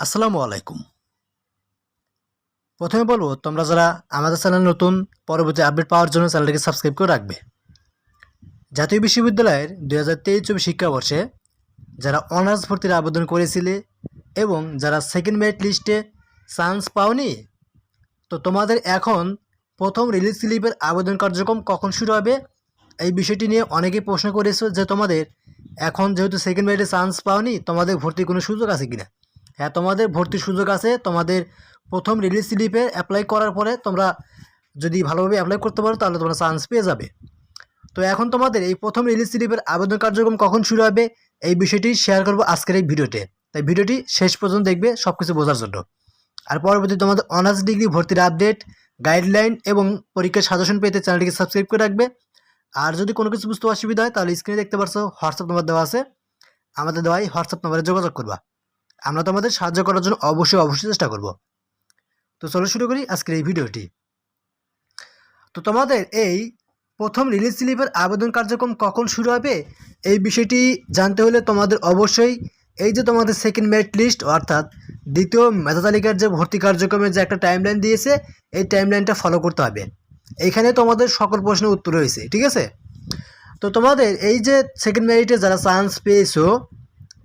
আসসালামু আলাইকুম। প্রথমে বলব, তোমরা যারা আমাদের চ্যানেল নতুন, পরবর্তী আপডেট পাওয়ার জন্য চ্যানেলটিকে সাবস্ক্রাইব করে রাখবে। জাতীয় বিশ্ববিদ্যালয়ের দুই হাজার তেইশ চব্বিশ শিক্ষাবর্ষে যারা অনার্স ভর্তির আবেদন করেছিলে এবং যারা সেকেন্ড মেরিট লিস্টে চান্স পাওনি, তো তোমাদের এখন প্রথম রিলিজ স্লিপের আবেদন কার্যক্রম কখন শুরু হবে? এই বিষয়টি নিয়ে অনেকেই প্রশ্ন করেছ যে তোমাদের এখন যেহেতু সেকেন্ড মেরিটে চান্স পাওনি, তোমাদের ভর্তির কোনো সুযোগ আছে কিনা? হ্যাঁ তোমাদের ভর্তির সুযোগ আছে। তোমাদের প্রথম রিলিজ স্লিপে অ্যাপ্লাই করার পরে তোমরা যদি ভালোভাবে অ্যাপ্লাই করতে পারো, তাহলে তোমরা চান্স পেয়ে যাবে। তো এখন তোমাদের এই প্রথম রিলিজ স্লিপের আবেদন কার্যক্রম কখন শুরু হবে, এই বিষয়টি শেয়ার করব আজকের এই ভিডিওতে। তাই ভিডিওটি শেষ পর্যন্ত দেখবে সব কিছু বোঝার জন্য। আর পরবর্তী তোমাদের অনার্স ডিগ্রি ভর্তির আপডেট গাইডলাইন এবং পরীক্ষার সাজেশন পেতে চ্যানেলটিকে সাবস্ক্রাইব করে রাখবে। আর যদি কোনো কিছু বুঝতে অসুবিধা হয়, তাহলে স্ক্রিনে দেখতে পারছ, হোয়াটসঅ্যাপ নাম্বার দেওয়া আছে। আমাদের দেওয়াই হোয়াটসঅ্যাপ নাম্বারে যোগাযোগ করবা। আমরা তোমাদের সাহায্য করার জন্য অবশ্যই অবশ্যই চেষ্টা করব। তো চলো শুরু করি আজকের এই ভিডিওটি। তো তোমাদের এই প্রথম রিলিজ স্লিপের আবেদন কার্যক্রম কখন শুরু হবে? এই বিষয়টি জানতে হলে তোমাদের অবশ্যই এই যে তোমাদের সেকেন্ড মেরিট লিস্ট অর্থাৎ দ্বিতীয় মেধা তালিকার যে ভর্তি কার্যক্রমের যে একটা টাইমলাইন দিয়েছে, এই টাইমলাইনটা ফলো করতে হবে। এইখানে তোমাদের সকল প্রশ্নের উত্তর রয়েছে, ঠিক আছে? তো তোমাদের এই যে সেকেন্ড মেরিটে যারা চান্স পেয়েছ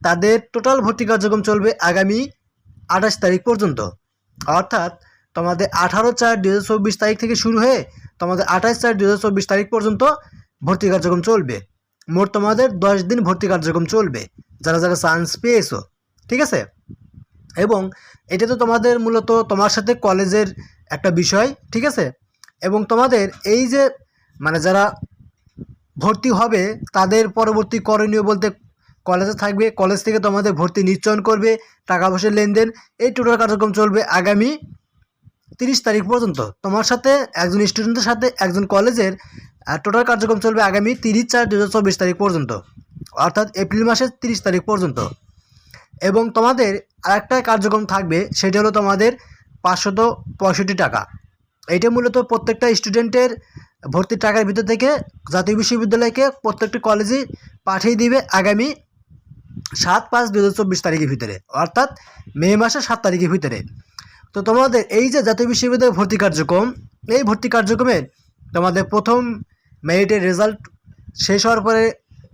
তাদের টোটাল ভর্তি কার্যক্রম চলবে আগামী আঠাশ তারিখ পর্যন্ত। অর্থাৎ তোমাদের আঠারো চার দু তারিখ থেকে শুরু হয়ে তোমাদের আঠাশ চার দু তারিখ পর্যন্ত ভর্তি কার্যক্রম চলবে। মোট তোমাদের দশ দিন ভর্তি কার্যক্রম চলবে, যারা যারা চান্স পেয়েছ, ঠিক আছে? এবং এটা তো তোমাদের মূলত তোমার সাথে কলেজের একটা বিষয়, ঠিক আছে? এবং তোমাদের এই যে মানে যারা ভর্তি হবে, তাদের পরবর্তী করণীয় বলতে কলেজে থাকবে, কলেজ থেকে তোমাদের ভর্তি নিশ্চয়ন করবে, টাকা পয়সার লেনদেন, এই টোটাল কার্যক্রম চলবে আগামী তিরিশ তারিখ পর্যন্ত। তোমার সাথে, একজন স্টুডেন্টের সাথে, একজন কলেজের টোটাল কার্যক্রম চলবে আগামী তিরিশ চার দু তারিখ পর্যন্ত, অর্থাৎ এপ্রিল মাসের তিরিশ তারিখ পর্যন্ত। এবং তোমাদের আরেকটা কার্যক্রম থাকবে, সেটা হলো তোমাদের পাঁচশত পঁয়ষট্টি টাকা। এইটা মূলত প্রত্যেকটা স্টুডেন্টের ভর্তির টাকার ভিতর থেকে জাতীয় বিশ্ববিদ্যালয়কে প্রত্যেকটি কলেজে পাঠিয়ে দিবে আগামী সাত পাঁচ দু হাজার চব্বিশ তারিখের ভিতরে, অর্থাৎ মে মাসের সাত তারিখের ভিতরে। তো তোমাদের এই যে জাতীয় বিশ্ববিদ্যালয় ভর্তি কার্যক্রম, এই ভর্তি কার্যক্রমে তোমাদের প্রথম মেরিটের রেজাল্ট শেষ হওয়ার পরে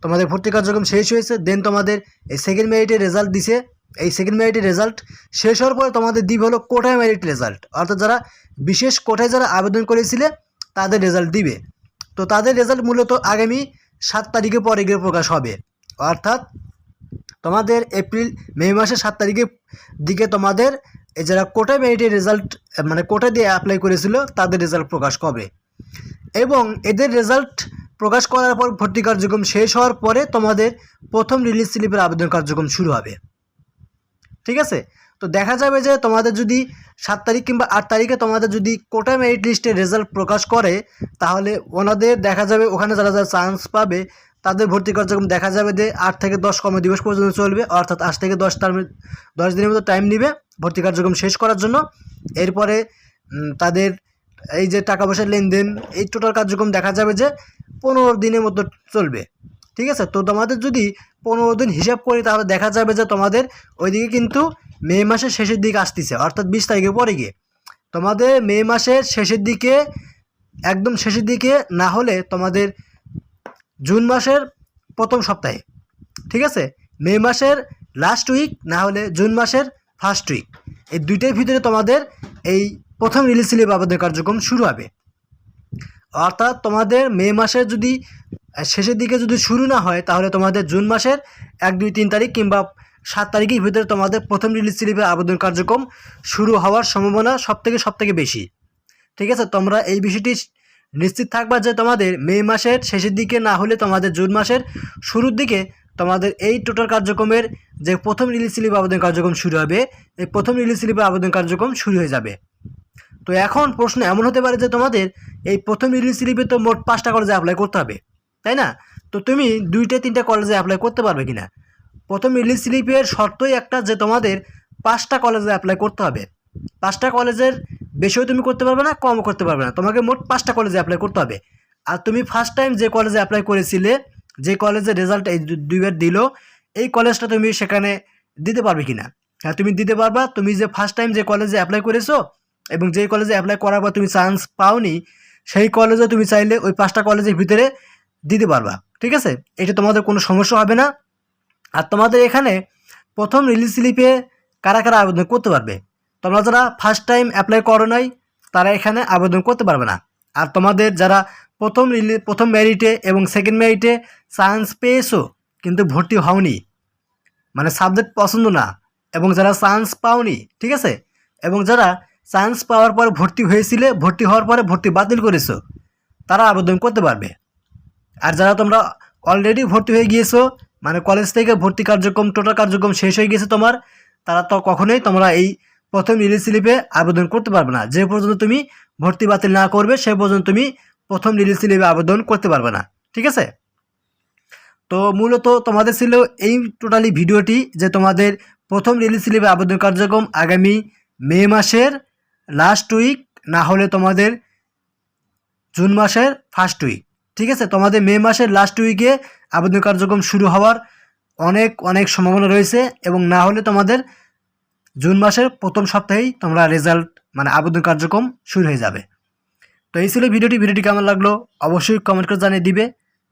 তোমাদের ভর্তি কার্যক্রম শেষ হয়েছে দেন তোমাদের এই সেকেন্ড মেরিটের রেজাল্ট দিছে। এই সেকেন্ড মেরিটের রেজাল্ট শেষ হওয়ার পরে তোমাদের দিবে হলো কোটায় মেরিট রেজাল্ট অর্থাৎ যারা বিশেষ কোটায় যারা আবেদন করেছিলে, তাদের রেজাল্ট দিবে। তো তাদের রেজাল্ট মূলত আগামী সাত তারিখে পরে গিয়ে প্রকাশ হবে, অর্থাৎ তোমাদের এপ্রিল, মে মাসের সাত তারিখের দিকে তোমাদের যারা কোটা মেরিটের রেজাল্ট মানে কোটা দিয়ে অ্যাপ্লাই করেছিল, তাদের রেজাল্ট প্রকাশ করবে এবং এদের রেজাল্ট প্রকাশ করার পর ভর্তি কার্যক্রম শেষ হওয়ার পরে তোমাদের প্রথম রিলিজ স্লিপের আবেদন কার্যক্রম শুরু হবে। ঠিক আছে? তো দেখা যাবে যে তোমাদের যদি সাত তারিখ কিংবা আট তারিখে তোমাদের যদি কোটা মেরিট লিস্টের রেজাল্ট প্রকাশ করে, তাহলে ওনাদের দেখা যাবে ওখানে যারা যারা চান্স পাবে তাদের ভর্তি কার্যক্রম দেখা যাবে যে আট থেকে দশ কর্ম দিবস পর্যন্ত চলবে, অর্থাৎ আজ থেকে দশ তার দশ দিনের মতো টাইম নেবে ভর্তি কার্যক্রম শেষ করার জন্য। এরপরে তাদের এই যে টাকা পয়সার লেনদেন, এই টোটাল কার্যক্রম দেখা যাবে যে পনেরো দিনের মতো চলবে। ঠিক আছে? তো তোমাদের যদি পনেরো দিন হিসাব করি, তাহলে দেখা যাবে যে তোমাদের ওইদিকে কিন্তু মে মাসের শেষের দিকে আসতেছে, অর্থাৎ বিশ তারিখে পরে গিয়ে। তোমাদের মে মাসের শেষের দিকে, একদম শেষের দিকে না হলে তোমাদের জুন মাসের প্রথম সপ্তাহে, ঠিক আছে? মে মাসের লাস্ট উইক না হলে জুন মাসের ফার্স্ট উইক এই দুইটার ভিতরে তোমাদের এই প্রথম রিলিজ স্লিপ আবেদন কার্যক্রম শুরু হবে। অর্থাৎ তোমাদের মে মাসের যদি শেষের দিকে যদি শুরু না হয়, তাহলে তোমাদের জুন মাসের এক, দুই, তিন তারিখ কিংবা সাত তারিখের ভিতরে তোমাদের প্রথম রিলিজ স্লিপের আবেদন কার্যক্রম শুরু হওয়ার সম্ভাবনা সব থেকে সব থেকে বেশি। ঠিক আছে? তোমরা এই বিষয়টি নিশ্চিত থাকবা যে তোমাদের মে মাসের শেষের দিকে না হলে তোমাদের জুন মাসের শুরুর দিকে তোমাদের এই টোটাল কার্যক্রমের যে প্রথম রিলিজ স্লিপ আবেদন কার্যক্রম শুরু হবে, এই প্রথম রিলিজ স্লিপের আবেদন কার্যক্রম শুরু হয়ে যাবে। তো এখন প্রশ্ন এমন হতে পারে যে তোমাদের এই প্রথম রিলিজ স্লিপে তো মোট পাঁচটা কলেজে অ্যাপ্লাই করতে হবে, তাই না? তো তুমি দুইটা, তিনটা কলেজে অ্যাপ্লাই করতে পারবে কি না প্রথম রিলিজ স্লিপের শর্তই একটা যে তোমাদের পাঁচটা কলেজে অ্যাপ্লাই করতে হবে। পাঁচটা কলেজের বেশিও তুমি করতে পারবে না, কমও করতে পারবে না। তোমাকে মোট পাঁচটা কলেজে অ্যাপ্লাই করতে হবে। আর তুমি ফার্স্ট টাইম যে কলেজে অ্যাপ্লাই করেছিলে, যে কলেজের রেজাল্ট এই দুইবার দিল, এই কলেজটা তুমি সেখানে দিতে পারবে কি না হ্যাঁ তুমি দিতে পারবা, তুমি যে ফার্স্ট টাইম যে কলেজে অ্যাপ্লাই করেছ এবং যেই কলেজে অ্যাপ্লাই করার পর তুমি চান্স পাওনি, সেই কলেজে তুমি চাইলে ওই পাঁচটা কলেজের ভিতরে দিতে পারবা। ঠিক আছে? এটা তোমাদের কোনো সমস্যা হবে না। আর তোমাদের এখানে প্রথম রিলিজ স্লিপে কারা কারা আবেদন করতে পারবে? তোমরা যারা ফার্স্ট টাইম অ্যাপ্লাই করো নাই, তারা এখানে আবেদন করতে পারবে না। আর তোমাদের যারা প্রথম প্রথম মেরিটে এবং সেকেন্ড মেরিটে চান্স পেয়েছ, কিন্তু ভর্তি হওনি মানে সাবজেক্ট পছন্দ না, এবং যারা চান্স পাওনি, ঠিক আছে? এবং যারা চান্স পাওয়ার পরে ভর্তি হয়েছিলে, ভর্তি হওয়ার পরে ভর্তি বাতিল করেছ, তারা আবেদন করতে পারবে। আর যারা তোমরা অলরেডি ভর্তি হয়ে গিয়েছো মানে কলেজ থেকে ভর্তি কার্যক্রম টোটাল কার্যক্রম শেষ হয়ে গেছে তোমার, তারা তো কখনোই তোমরা এই প্রথম রিলিজ স্লিপে আবেদন করতে পারবে না। যে পর্যন্ত তুমি ভর্তি বাতিল না করবে, সে পর্যন্ত তুমি প্রথম রিলিজ স্লিপে আবেদন করতে পারবে না। ঠিক আছে? তো মূলত তোমাদের ছিল এই টোটালি ভিডিওটি যে তোমাদের প্রথম রিলিজ স্লিপে আবেদন কার্যক্রম আগামী মে মাসের লাস্ট উইক না হলে তোমাদের জুন মাসের ফার্স্ট উইক ঠিক আছে? তোমাদের মে মাসের লাস্ট উইকে আবেদন কার্যক্রম শুরু হওয়ার অনেক অনেক সম্ভাবনা রয়েছে এবং না হলে তোমাদের জুন মাসের প্রথম সপ্তাহেই তোমরা রেজাল্ট মানে আবেদন কার্যক্রম শুরু হয়ে যাবে। তো এই ছিল ভিডিওটি। ভিডিওটি কেমন লাগল অবশ্যই কমেন্ট করে জানিয়ে দিবে।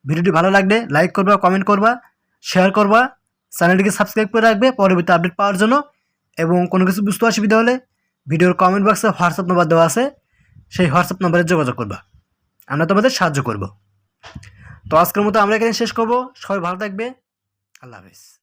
ভিডিওটি ভালো লাগলে লাইক করবা কমেন্ট করবা শেয়ার করবা চ্যানেলটিকে সাবস্ক্রাইব করে রাখবে পরবর্তী আপডেট পাওয়ার জন্য। এবং কোনো কিছু বুঝতে অসুবিধা হলে ভিডিওর কমেন্ট বক্সে হোয়াটসঅ্যাপ নাম্বার দেওয়া আছে। সেই হোয়াটসঅ্যাপ নাম্বারে যোগাযোগ করবা। আমরা তোমাদের সাহায্য করব। তো আজকের মতো আমরা এখানে শেষ করব। সবাই ভালো থাকবে। আল্লাহ হাফিজ।